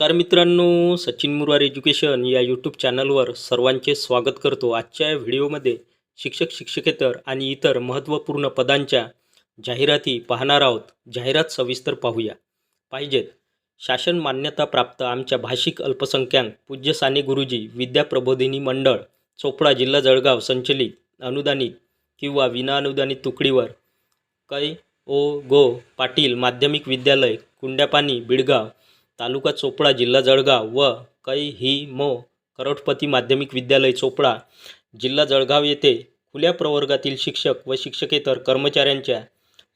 नमस्कार मित्रांनो सचिन मुरवार एज्युकेशन या यूट्यूब चॅनलवर सर्वांचे स्वागत करतो. आजच्या या व्हिडिओमध्ये शिक्षक शिक्षकेतर आणि इतर महत्त्वपूर्ण पदांच्या जाहिराती पाहणार आहोत. जाहिरात सविस्तर पाहूया. पाहिजेत. शासन मान्यता प्राप्त आमच्या भाषिक अल्पसंख्याक पूज्य साने गुरुजी विद्या प्रबोधिनी मंडळ चोपडा जिल्हा जळगाव संचलित अनुदानित किंवा विनाअनुदानित तुकडीवर कै ओ गो पाटील माध्यमिक विद्यालय कुंड्यापाणी बिडगाव तालुका चोपडा जिल्हा जळगाव व कै ही मो करोडपती माध्यमिक विद्यालय चोपडा जिल्हा जळगाव येथे खुल्या प्रवर्गातील शिक्षक व शिक्षकेतर कर्मचाऱ्यांच्या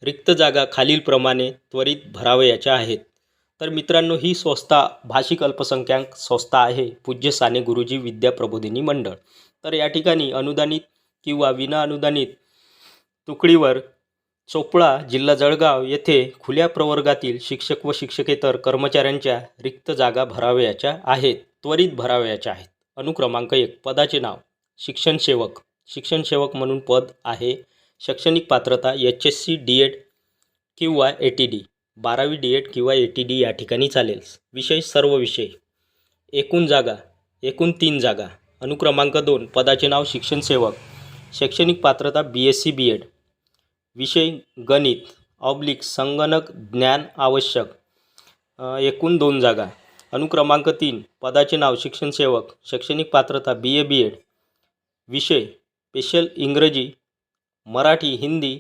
रिक्त जागा खालीलप्रमाणे त्वरित भरावयाच्या आहेत. तर मित्रांनो ही संस्था भाषिक अल्पसंख्याक संस्था आहे पूज्य साने गुरुजी विद्या प्रबोधिनी मंडळ. तर या ठिकाणी अनुदानित किंवा विना अनुदानित तुकडीवर चोपळा जिल्हा जळगाव येथे खुल्या प्रवर्गातील शिक्षक व शिक्षकेतर कर्मचाऱ्यांच्या रिक्त जागा भरावयाच्या आहेत त्वरित भरावयाच्या आहेत. अनुक्रमांक एक पदाचे नाव. शिक्षण सेवक शिक्षण सेवक म्हणून पद आहे शैक्षणिक पात्रता H S C D Ed किंवा ए टी डी बारावी डी एड किंवा ए टी डी या ठिकाणी चालेल. विषय सर्व विषय. एकूण जागा. एकूण तीन जागा. अनुक्रमांक दोन पदाचे नाव शिक्षण सेवक शैक्षणिक पात्रता B S C B Ed. विषय गणित ऑब्लिक संगणक ज्ञान आवश्यक. एकूण दोन जागा. अनुक्रमांक तीन पदाचे नाव शिक्षण सेवक शैक्षणिक पात्रता बी ए बी एड विषय स्पेशल इंग्रजी मराठी हिंदी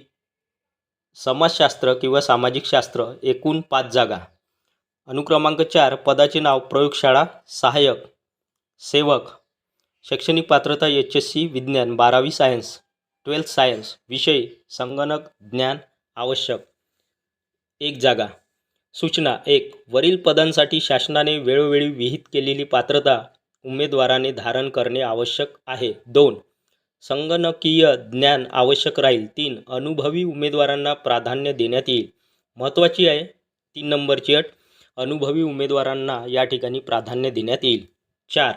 समाजशास्त्र किंवा सामाजिक शास्त्र एकूण पाच जागा. अनुक्रमांक चार पदाचे नाव प्रयोगशाळा सहाय्यक सेवक शैक्षणिक पात्रता एच एस सी विज्ञान बारावी सायन्स ट्वेल्थ सायन्स विषय संगणक ज्ञान आवश्यक. एक जागा. सूचना एक. वरील पदांसाठी शासनाने वेळोवेळी विहित केलेली पात्रता उमेदवाराने धारण करणे आवश्यक आहे. दोन. संगणकीय ज्ञान आवश्यक राहील. तीन. अनुभवी उमेदवारांना प्राधान्य देण्यात येईल. महत्त्वाची आहे. तीन नंबरची अट. अनुभवी उमेदवारांना या ठिकाणी प्राधान्य देण्यात येईल. चार.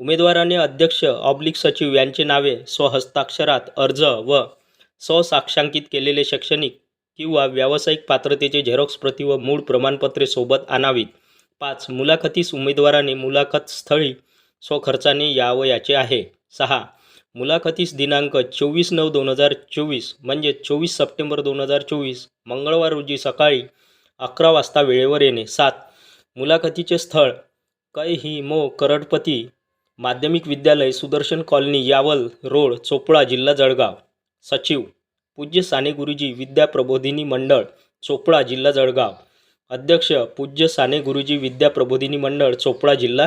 उमेदवाराने अध्यक्ष ऑब्लिक सचिव यांचे नावे स्वहस्ताक्षरात अर्ज व स्वसाक्षांकित केलेले शैक्षणिक किंवा व्यावसायिक पात्रतेचे झेरॉक्स प्रति व मूळ प्रमाणपत्रे सोबत आणावीत. पाच मुलाखतीस उमेदवाराने मुलाखत स्थळी स्वखर्चाने यावयाचे आहे. सहा मुलाखतीस दिनांक चोवीस नऊ दोन हजार चोवीस म्हणजे चोवीस सप्टेंबर दोन हजार चोवीस मंगळवार रोजी सकाळी अकरा वाजता वेळेवर येणे. सात मुलाखतीचे स्थळ कै ही मो करडपती माध्यमिक विद्यालय सुदर्शन कॉलनी यावल रोड चोपडा जिल्हा जळगाव. सचिव पूज्य साने गुरुजी विद्या प्रबोधिनी मंडळ चोपडा जिल्हा जळगाव. अध्यक्ष पूज्य साने गुरुजी विद्या प्रबोधिनी मंडळ चोपडा जिल्हा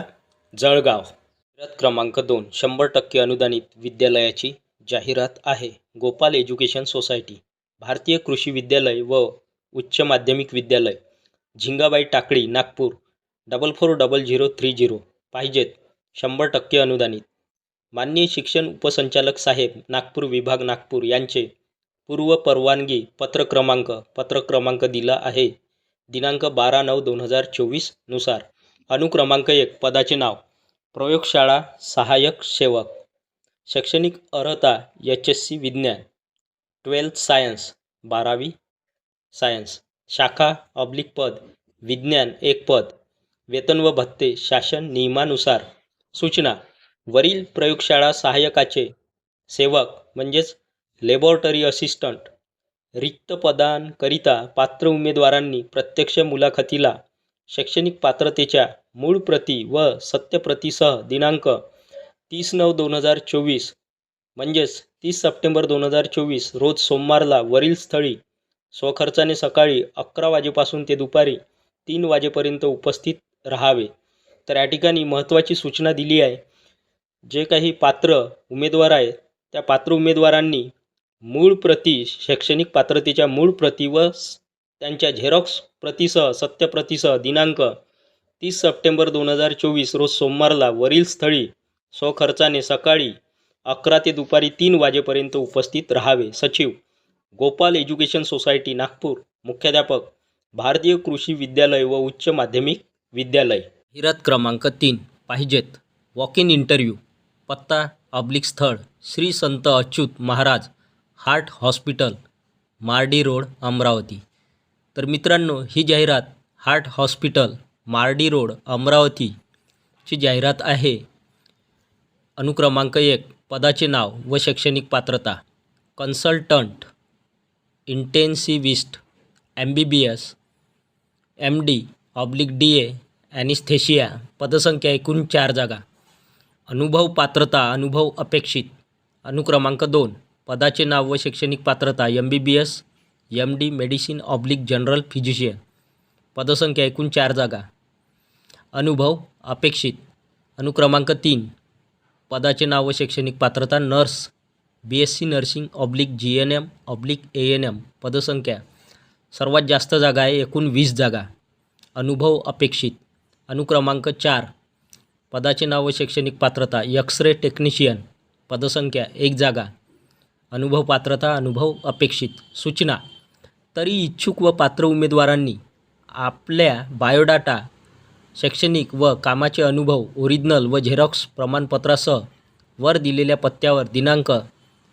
जळगाव. जाहिरात क्रमांक दोन शंभर टक्के अनुदानित विद्यालयाची जाहिरात आहे. गोपाल एज्युकेशन सोसायटी भारतीय कृषी विद्यालय व उच्च माध्यमिक विद्यालय Zingabai Takli Nagpur. Double four double zero three zero. पाहिजेत. शंभर टक्के अनुदानित. माननीय शिक्षण उपसंचालक साहेब नागपूर विभाग नागपूर यांचे पूर्व परवानगी पत्र क्रमांक पत्र क्रमांक दिला आहे. दिनांक बारा नऊ दोन हजार चोवीसनुसार अनुक्रमांक एक पदाचे नाव. प्रयोगशाळा सहाय्यक सेवक. शैक्षणिक अर्हता एच एस सी विज्ञान. ट्वेल्थ सायन्स बारावी सायन्स. शाखा ऑब्लिक पद विज्ञान एक पद. वेतन व भत्ते शासन नियमानुसार सूचना. वरील प्रयोगशाळा सहाय्यकाचे सेवक म्हणजेच लॅबॉरेटरी असिस्टंट रिक्त पदांकरिता पात्र उमेदवारांनी प्रत्यक्ष मुलाखतीला शैक्षणिक पात्रतेच्या मूळ प्रती व सत्यप्रतीसह दिनांक तीस नऊ दोन हजार चोवीस म्हणजेच तीस सप्टेंबर दोन हजार चोवीस रोज सोमवारला वरील स्थळी स्वखर्चाने सकाळी अकरा वाजेपासून ते दुपारी तीन वाजेपर्यंत उपस्थित राहावे. तर या ठिकाणी महत्त्वाची सूचना दिली आहे. जे काही पात्र उमेदवार आहेत त्या पात्र उमेदवारांनी मूळ प्रती शैक्षणिक पात्रतेच्या मूळ प्रती व त्यांच्या झेरॉक्स प्रतीसह सत्यप्रतीसह दिनांक तीस सप्टेंबर दोन हजार चोवीस रोज सोमवारला वरील स्थळी स्वखर्चाने सकाळी अकरा ते दुपारी तीन वाजेपर्यंत उपस्थित राहावे. सचिव गोपाल एज्युकेशन सोसायटी नागपूर मुख्याध्यापक भारतीय कृषी विद्यालय व उच्च माध्यमिक विद्यालय. हिरत क्रमांक तीन. पाहिजेत. वॉक इन इंटरव्ह्यू पत्ता ऑब्लिक स्थळ. Shri Sant Achyut Maharaj heart hospital Mardi road Amravati. तर मित्रांनो ही जाहिरात heart hospital Mardi road Amravati ची जाहिरात आहे. अनुक्रमांक एक पदाचे नाव व शैक्षणिक पात्रता. Consultant intensivist M B B S M D oblique D A anaesthesia पदसंख्या एकूण चार जागा. अनुभव पात्रता अनुभव अपेक्षित. अनुक्रमांक दोन पदाचे नाव व शैक्षणिक पात्रता M B B S M D medicine oblique general physician पदसंख्या एकूण चार जागा. अनुभव अपेक्षित. अनुक्रमांक तीन पदाचे नाव व शैक्षणिक पात्रता nurse. B S C nursing oblique G N M oblique A N M पदसंख्या. सर्वात जास्त जागा आहे एकूण वीस जागा. अनुभव अपेक्षित. अनुक्रमांक चार. पदाचे नाव व शैक्षणिक पात्रता. एक्स रे टेक्निशियन पदसंख्या. एक जागा. अनुभव पात्रता अनुभव अपेक्षित. सूचना. तरी इच्छुक व पात्र उमेदवारांनी आपल्या बायोडाटा शैक्षणिक व कामाचे अनुभव ओरिजिनल व झेरॉक्स प्रमाणपत्रासह वर दिलेल्या पत्त्यावर दिनांक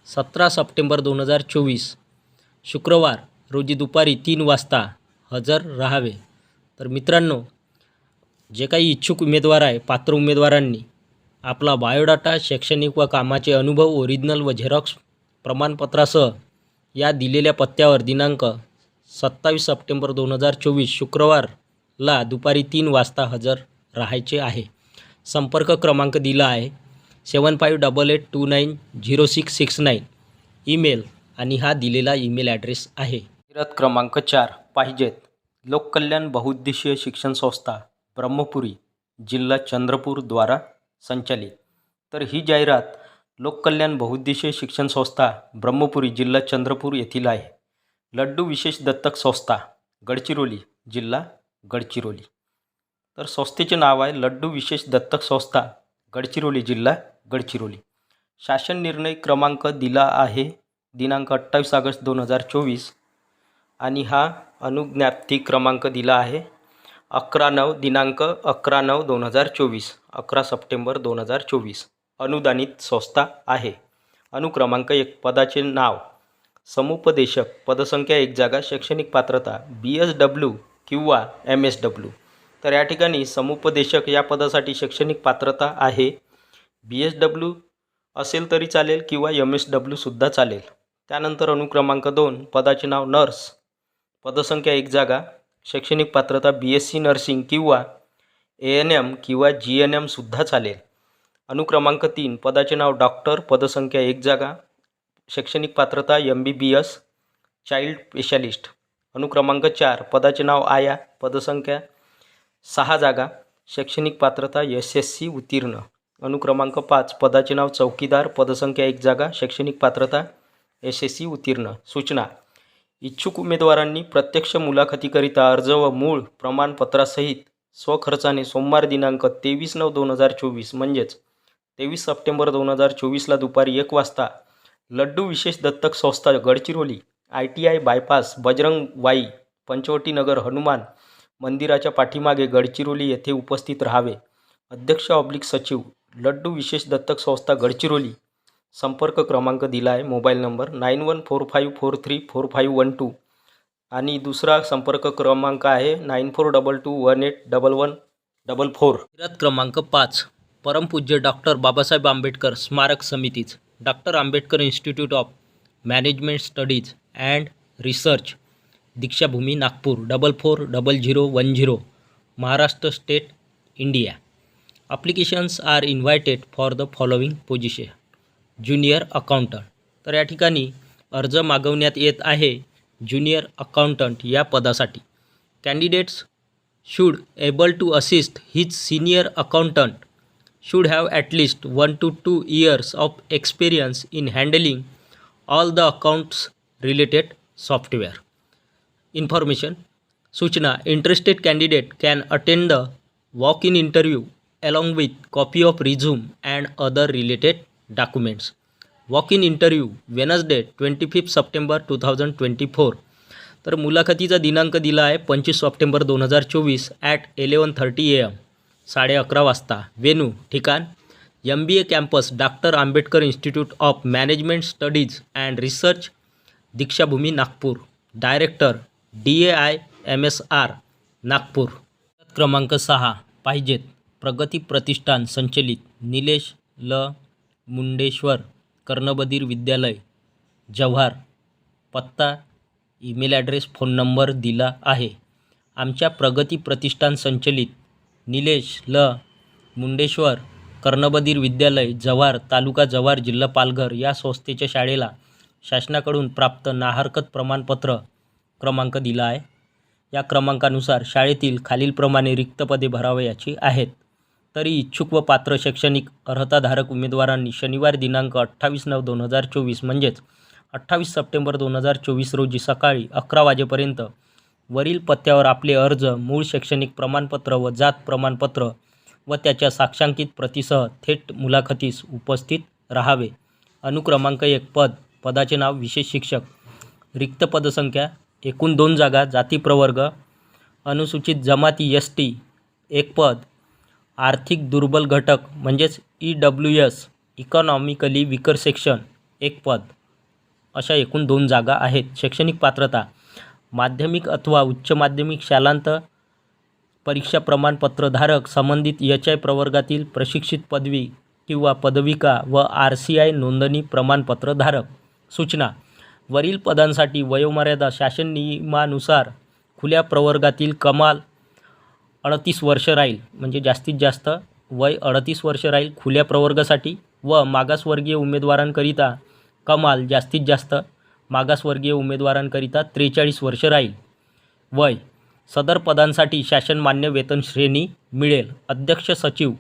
सतरा सप्टेंबर दोन हजार चोवीस. शुक्रवार रोजी दुपारी तीन वाजता हजर राहावे. तर मित्रांनो जे काही इच्छुक उमेदवार आहे पात्र उमेदवारांनी आपला बायोडाटा शैक्षणिक व कामाचे अनुभव ओरिजिनल व झेरॉक्स प्रमाणपत्रासह या दिलेल्या पत्त्यावर दिनांक सत्तावीस सप्टेंबर दोन हजार चोवीस शुक्रवारला दुपारी तीन वाजता हजर राहायचे आहे. संपर्क क्रमांक दिला आहे seven five double eight two nine zero six six nine. Email आणि हा दिलेला ईमेल ॲड्रेस आहे. क्रमांक चार पाहिजेत. लोककल्याण बहुउद्देशीय शिक्षण संस्था. ब्रह्मपुरी जिल्हा चंद्रपूर द्वारा संचालित. तर ही जाहिरात लोककल्याण बहुउद्देशीय शिक्षण संस्था ब्रह्मपुरी जिल्हा चंद्रपूर येथील आहे. लड्डू विशेष दत्तक संस्था गडचिरोली जिल्हा गडचिरोली. तर संस्थेचे नाव आहे लड्डू विशेष दत्तक संस्था गडचिरोली जिल्हा गडचिरोली. शासन निर्णय क्रमांक दिला आहे दिनांक अठ्ठावीस ऑगस्ट दोन हजार चोवीस आणि हा अनुज्ञाप्ती क्रमांक दिला आहे अकरा नऊ दिनांक अकरा नऊ दोन हजार चोवीस अकरा सप्टेंबर दोन हजार चोवीस. अनुदानित संस्था आहे. अनुक्रमांक एक पदाचे नाव. समुपदेशक पदसंख्या एक जागा शैक्षणिक पात्रता बी एस डब्ल्यू किंवा एम एस डब्ल्यू. तर या ठिकाणी समुपदेशक या पदासाठी शैक्षणिक पात्रता आहे. बी एस डब्ल्यू असेल तरी चालेल किंवा एम एस डब्ल्यूसुद्धा चालेल. त्यानंतर अनुक्रमांक दोन पदाचे नाव नर्स. पदसंख्या एक जागा शैक्षणिक पात्रता बी एस सी नर्सिंग किंवा ए एन एम किंवा जी एन एमसुद्धा चालेल. अनुक्रमांक तीन पदाचे नाव डॉक्टर पदसंख्या एक जागा शैक्षणिक पात्रता M B B S child specialist अनुक्रमांक चार पदाचे नाव आया पदसंख्या सहा जागा शैक्षणिक पात्रता एस एस सी उत्तीर्ण. अनुक्रमांक पाच पदाचे नाव चौकीदार पदसंख्या एक जागा शैक्षणिक पात्रता एस एस सी उत्तीर्ण. सूचना इच्छुक उमेदवारांनी प्रत्यक्ष मुलाखतीकरिता अर्ज व मूळ प्रमाणपत्रासहित स्वखर्चाने सोमवार दिनांक तेवीस नऊ दोन हजार चोवीस म्हणजेच तेवीस सप्टेंबर दोन हजार चोवीसला दुपारी एक वाजता लड्डू विशेष दत्तक संस्था Gadchiroli I T I bypass Bajrang Wai Panchavati Nagar Hanuman मंदिराच्या पाठीमागे गडचिरोली येथे उपस्थित राहावे. अध्यक्ष ऑब्लिक सचिव लड्डू विशेष दत्तक संस्था गडचिरोली संपर्क क्रमांक दिला आहे mobile number nine one four five four three four five one two. आणि दुसरा संपर्क क्रमांक आहे nine four double two one eight double one double four. क्रमांक पाच परमपूज्य डॉक्टर बाबासाहेब आंबेडकर स्मारक समितीच doctor Ambedkar institute of management studies and research Dikshabhoomi Nagpur double four double zero one zero Maharashtra state India. Applications are invited for the following position junior accountant. तर या ठिकाणी अर्ज मागवण्यात येत आहे ज्युनियर अकाउंटंट या पदासाठी. Candidates should able to assist his senior accountant. Should have at least one two two years of experience in handling all the accounts related software. Information सूचना interested candidate can attend the walk in interview along with copy of resume and other related documents. Walk in interview wednesday 25 September two thousand twenty four तर मुलाखतीचा दिनांक दिला आहे पंचवीस September दोन हजार चोवीस at eleven thirty A M साडे अकरा वाजता. वेनू ठिकाण M B A campus doctor Ambedkar institute of management studies and research Dikshabhoomi Nagpur. Director D A I M S R Nagpur. क्रमांक सहा पाहिजेत. प्रगती प्रतिष्ठान संचलित निलेश ल. मुंडेश्वर कर्णबधीर विद्यालय जव्हार. पत्ता ईमेल ॲड्रेस फोन नंबर दिला आहे. आमच्या प्रगती प्रतिष्ठान संचलित निलेश ल. मुंडेश्वर कर्णबधीर विद्यालय जव्हार तालुका जव्हार जिल्हा पालघर या संस्थेच्या शाळेला शासनाकडून प्राप्त नाहरकत प्रमाणपत्र क्रमांक दिला आहे. या क्रमांकानुसार शाळेतील खालीलप्रमाणे रिक्त पदे भरावयाची आहेत. तरी इच्छुक व पात्र शैक्षणिक अर्हताधारक उमेदवारांनी शनिवार दिनांक अठ्ठावीस नऊ दोन हजार चोवीस म्हणजेच अठ्ठावीस सप्टेंबर दोन हजार चोवीस रोजी सकाळी अकरा वाजेपर्यंत वरील पत्त्यावर आपले अर्ज मूळ शैक्षणिक प्रमाणपत्र व जात प्रमाणपत्र व त्याच्या साक्षांकित प्रतीसह थेट मुलाखतीस उपस्थित राहावे. अनुक्रमांक एक पद पदाचे नाव विशेष शिक्षक रिक्त पदसंख्या एकूण दोन जागा जाती प्रवर्ग अनुसूचित जमाती एस टी एक पद आर्थिक दुर्बल घटक म्हणजेच E W S economically weaker section एक पद. अशा एकूण दोन जागा आहेत. शैक्षणिक पात्रता माध्यमिक अथवा उच्च माध्यमिक शालांत परीक्षा प्रमाणपत्रधारक संबंधित एच आय प्रवर्गातील प्रशिक्षित पदवी किंवा पदविका व आर सी आय नोंदणी प्रमाणपत्रधारक. सूचना वरील पदांसाठी वयोमर्यादा शासन नियमानुसार खुल्या प्रवर्गातील कमाल अडतीस वर्ष राहील. म्हणजे जास्तीत जास्त वय अडतीस वर्ष राहील खुल्या प्रवर्गासाठी व मागासवर्गीय उमेदवारांकरिता कमाल जास्तीत जास्त मागासवर्गीय उमेदवारांकरिता त्रेचाळीस वर्ष राहील. वय सदर पदांसाठी शासन मान्य वेतन श्रेणी मिळेल. अध्यक्ष सचिव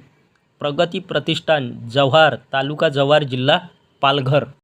प्रगती प्रतिष्ठान जव्हार तालुका जव्हार जिल्हा पालघर.